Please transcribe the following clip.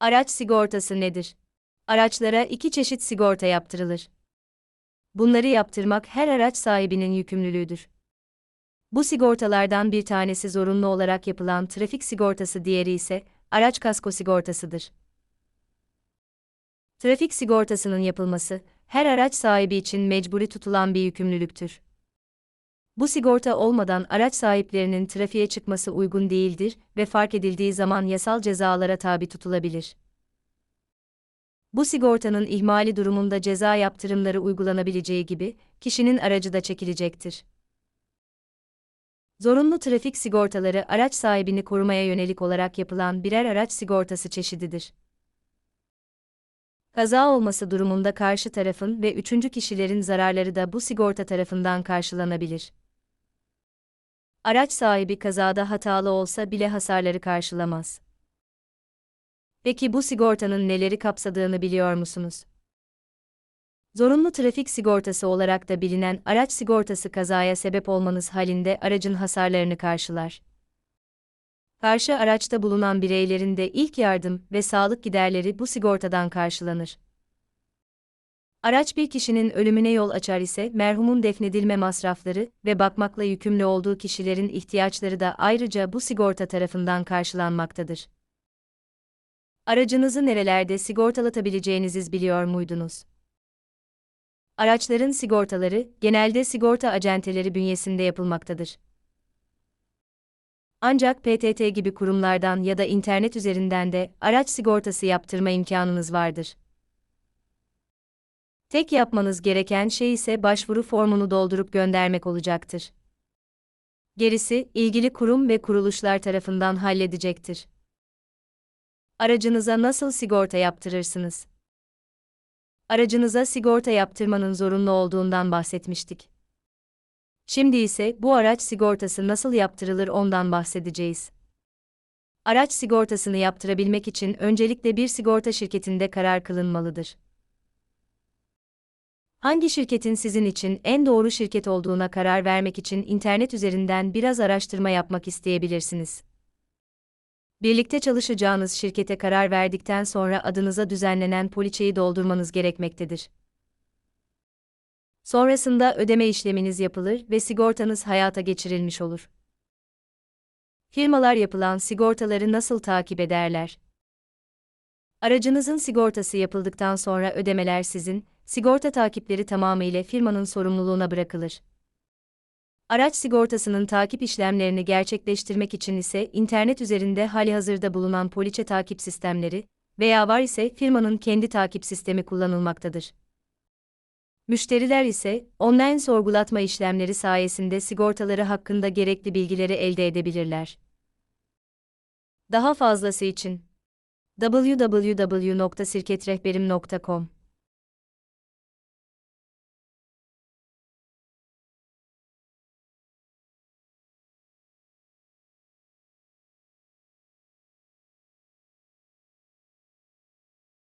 Araç sigortası nedir? Araçlara iki çeşit sigorta yaptırılır. Bunları yaptırmak her araç sahibinin yükümlülüğüdür. Bu sigortalardan bir tanesi zorunlu olarak yapılan trafik sigortası, diğeri ise araç kasko sigortasıdır. Trafik sigortasının yapılması her araç sahibi için mecburi tutulan bir yükümlülüktür. Bu sigorta olmadan araç sahiplerinin trafiğe çıkması uygun değildir ve fark edildiği zaman yasal cezalara tabi tutulabilir. Bu sigortanın ihmali durumunda ceza yaptırımları uygulanabileceği gibi kişinin aracı da çekilecektir. Zorunlu trafik sigortaları araç sahibini korumaya yönelik olarak yapılan birer araç sigortası çeşididir. Kaza olması durumunda karşı tarafın ve üçüncü kişilerin zararları da bu sigorta tarafından karşılanabilir. Araç sahibi kazada hatalı olsa bile hasarları karşılamaz. Peki bu sigortanın neleri kapsadığını biliyor musunuz? Zorunlu trafik sigortası olarak da bilinen araç sigortası kazaya sebep olmanız halinde aracın hasarlarını karşılar. Karşı araçta bulunan bireylerin de ilk yardım ve sağlık giderleri bu sigortadan karşılanır. Araç bir kişinin ölümüne yol açar ise merhumun defnedilme masrafları ve bakmakla yükümlü olduğu kişilerin ihtiyaçları da ayrıca bu sigorta tarafından karşılanmaktadır. Aracınızı nerelerde sigortalatabileceğinizi biliyor muydunuz? Araçların sigortaları genelde sigorta acenteleri bünyesinde yapılmaktadır. Ancak PTT gibi kurumlardan ya da internet üzerinden de araç sigortası yaptırma imkanınız vardır. Tek yapmanız gereken şey ise başvuru formunu doldurup göndermek olacaktır. Gerisi ilgili kurum ve kuruluşlar tarafından halledecektir. Aracınıza nasıl sigorta yaptırırsınız? Aracınıza sigorta yaptırmanın zorunlu olduğundan bahsetmiştik. Şimdi ise bu araç sigortası nasıl yaptırılır ondan bahsedeceğiz. Araç sigortasını yaptırabilmek için öncelikle bir sigorta şirketinde karar kılınmalıdır. Hangi şirketin sizin için en doğru şirket olduğuna karar vermek için internet üzerinden biraz araştırma yapmak isteyebilirsiniz. Birlikte çalışacağınız şirkete karar verdikten sonra adınıza düzenlenen poliçeyi doldurmanız gerekmektedir. Sonrasında ödeme işleminiz yapılır ve sigortanız hayata geçirilmiş olur. Firmalar yapılan sigortaları nasıl takip ederler? Aracınızın sigortası yapıldıktan sonra ödemeler sizin, sigorta takipleri tamamıyla firmanın sorumluluğuna bırakılır. Araç sigortasının takip işlemlerini gerçekleştirmek için ise internet üzerinde halihazırda bulunan poliçe takip sistemleri veya var ise firmanın kendi takip sistemi kullanılmaktadır. Müşteriler ise online sorgulatma işlemleri sayesinde sigortaları hakkında gerekli bilgileri elde edebilirler. Daha fazlası için www.sirketrehberim.com